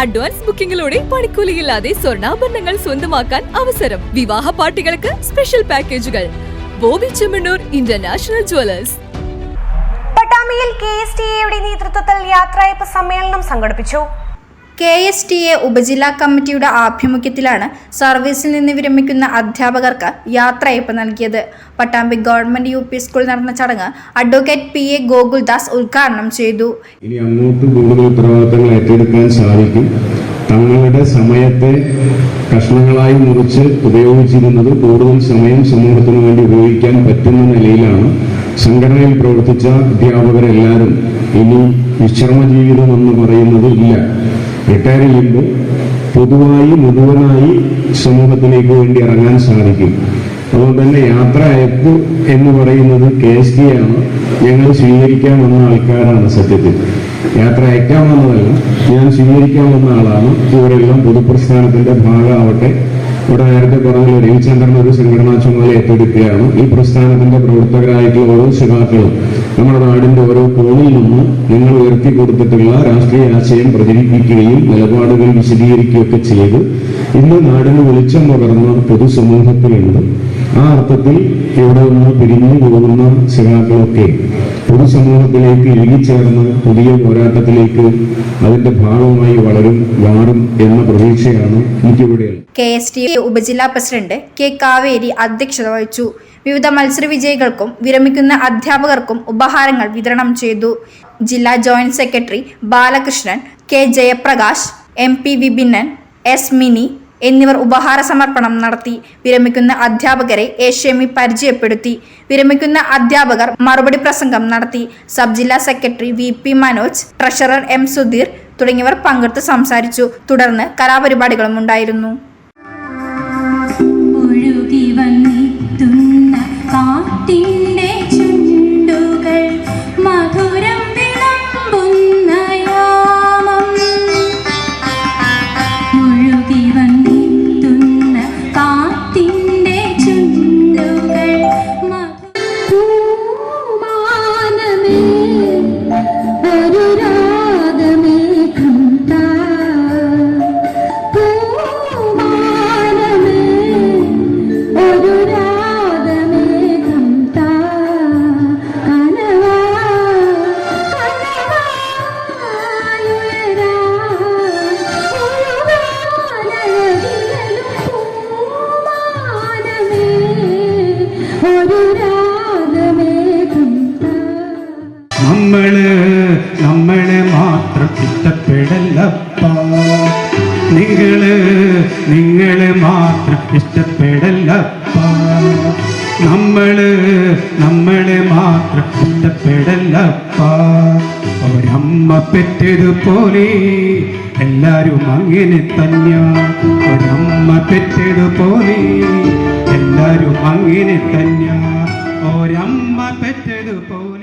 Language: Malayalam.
അഡ്വാൻസ് ബുക്കിംഗിലൂടെ പണിക്കൂലിയില്ലാതെ സ്വർണാഭരണങ്ങൾ സ്വന്തമാക്കാൻ അവസരം. വിവാഹ പാർട്ടികൾക്ക് സ്പെഷ്യൽ പാക്കേജുകൾ. Bobby Chemmanur international jewellers. പട്ടാമ്പിയിൽ K S T എയുടെ നേതൃത്വത്തിൽ യാത്രയപ്പ് സമ്മേളനം സംഘടിപ്പിച്ചു. കെ എസ് ടി എ ഉപജില്ലാ കമ്മിറ്റിയുടെ ആഭിമുഖ്യത്തിലാണ് സർവീസിൽ നിന്ന് വിരമിക്കുന്ന അധ്യാപകർക്ക് യാത്രയപ്പ് നൽകിയത്. പട്ടാമ്പി ഗവൺമെന്റ് യു പി സ്കൂളിൽ നടന്ന ചടങ്ങ് അഡ്വക്കേറ്റ് പി എ ഗോകുൽദാസ് ഉദ്ഘാടനം ചെയ്തു. ഇനി അങ്ങോട്ട് കൂടുതൽ ഉത്തരവാദിത്തങ്ങൾ ഏറ്റെടുക്കാൻ സാധിക്കും. തങ്ങളുടെ സമയത്തെ കഷ്ണങ്ങളായി മുറിച്ച് ഉപയോഗിച്ചിരുന്നത് കൂടുതൽ സമയം സമൂഹത്തിന് വേണ്ടി ഉപയോഗിക്കാൻ പറ്റുന്ന നിലയിലാണ് സംഘടനയിൽ പ്രവർത്തിച്ച അധ്യാപകരെല്ലാവരും ഇനി വിശ്രമ ജീവിതം എന്ന് പറയുന്നത് ഇല്ല. റിട്ടയർ ചെയ്യുമ്പോൾ പൊതുവായി മുഴുവനായി സമൂഹത്തിലേക്ക് വേണ്ടി ഇറങ്ങാൻ സാധിക്കും. അതുകൊണ്ട് തന്നെ യാത്ര അയപ്പ് എന്ന് പറയുന്നത് കെ എസ് ടി ആണ്. ഞങ്ങൾ സ്വീകരിക്കാൻ വന്ന ആൾക്കാരാണ് സത്യത്തിൽ. യാത്ര അയക്കാൻ വന്നതല്ല ഞാൻ സ്വീകരിക്കാൻ വന്ന ആളാണ്. ഇവരെല്ലാം പൊതുപ്രസ്ഥാനത്തിന്റെ ഭാഗമാവട്ടെ. ഇവിടെ നേരത്തെ പറഞ്ഞ രവിചന്ദ്രൻ ഒരു സംഘടനാ ചുമതല ഏറ്റെടുക്കുകയാണ്. ഈ പ്രസ്ഥാനത്തിന്റെ പ്രവർത്തകരായിട്ടുള്ള ഓരോ ശുഭാക്കളും നമ്മുടെ നാടിന്റെ ഓരോ നിന്ന് നിങ്ങൾ ഉയർത്തി കൊടുത്തിട്ടുള്ള രാഷ്ട്രീയ ആശയം പ്രചരിപ്പിക്കുകയും നിലപാടുകൾ വിശദീകരിക്കുകയൊക്കെ ചെയ്ത്. ഇന്ന് നാടിന് വെളിച്ചം പകർന്ന പൊതുസമൂഹത്തിലുണ്ട്. ആ അർത്ഥത്തിൽ ഇവിടെ നിന്ന് പിരിഞ്ഞു പോകുന്ന സഖാക്കളൊക്കെ പൊതുസമൂഹത്തിലേക്ക് ഇഴുകിച്ചേർന്ന് പുതിയ പോരാട്ടത്തിലേക്ക് അതിന്റെ ഭാഗമായി വളരും മാറും എന്ന പ്രതീക്ഷയാണ് എനിക്കിവിടെയുള്ളത്. കെ എസ് ടി ഉപജില്ലാ പ്രസിഡന്റ് കെ കാവേരി അധ്യക്ഷത വഹിച്ചു. വിവിധ മത്സര വിജയികൾക്കും വിരമിക്കുന്ന അധ്യാപകർക്കും ഉപഹാരങ്ങൾ വിതരണം ചെയ്തു. ജില്ലാ joint secretary Balakrishnan K Jayaprakash M P Vipinnan S Mini എന്നിവർ ഉപഹാര സമർപ്പണം നടത്തി. വിരമിക്കുന്ന അധ്യാപകരെ ഏഷ്യമി പരിചയപ്പെടുത്തി. വിരമിക്കുന്ന അധ്യാപകർ മറുപടി പ്രസംഗം നടത്തി. സബ് ജില്ലാ secretary V P Manoj treasurer M Sudheer തുടങ്ങിയവർ പങ്കെടുത്ത് സംസാരിച്ചു. തുടർന്ന് കലാപരിപാടികളും ഉണ്ടായിരുന്നു. നമ്മൾ നമ്മളെ മാത്രം ഇഷ്ടപ്പെടല്ലപ്പ നിങ്ങൾ നിങ്ങളെ മാത്രം ഇഷ്ടപ്പെടല്ലപ്പ നമ്മൾ നമ്മളെ മാത്രം ഇഷ്ടപ്പെടല്ലപ്പ ഒരമ്മ പെറ്റതുപോലെ എല്ലാരും അങ്ങനെ തന്നെയാ. ഒരമ്മ പെറ്റതുപോലെ എല്ലാരും അങ്ങനെ തന്നെയാ. ഒരമ്മ പെറ്റതുപോലെ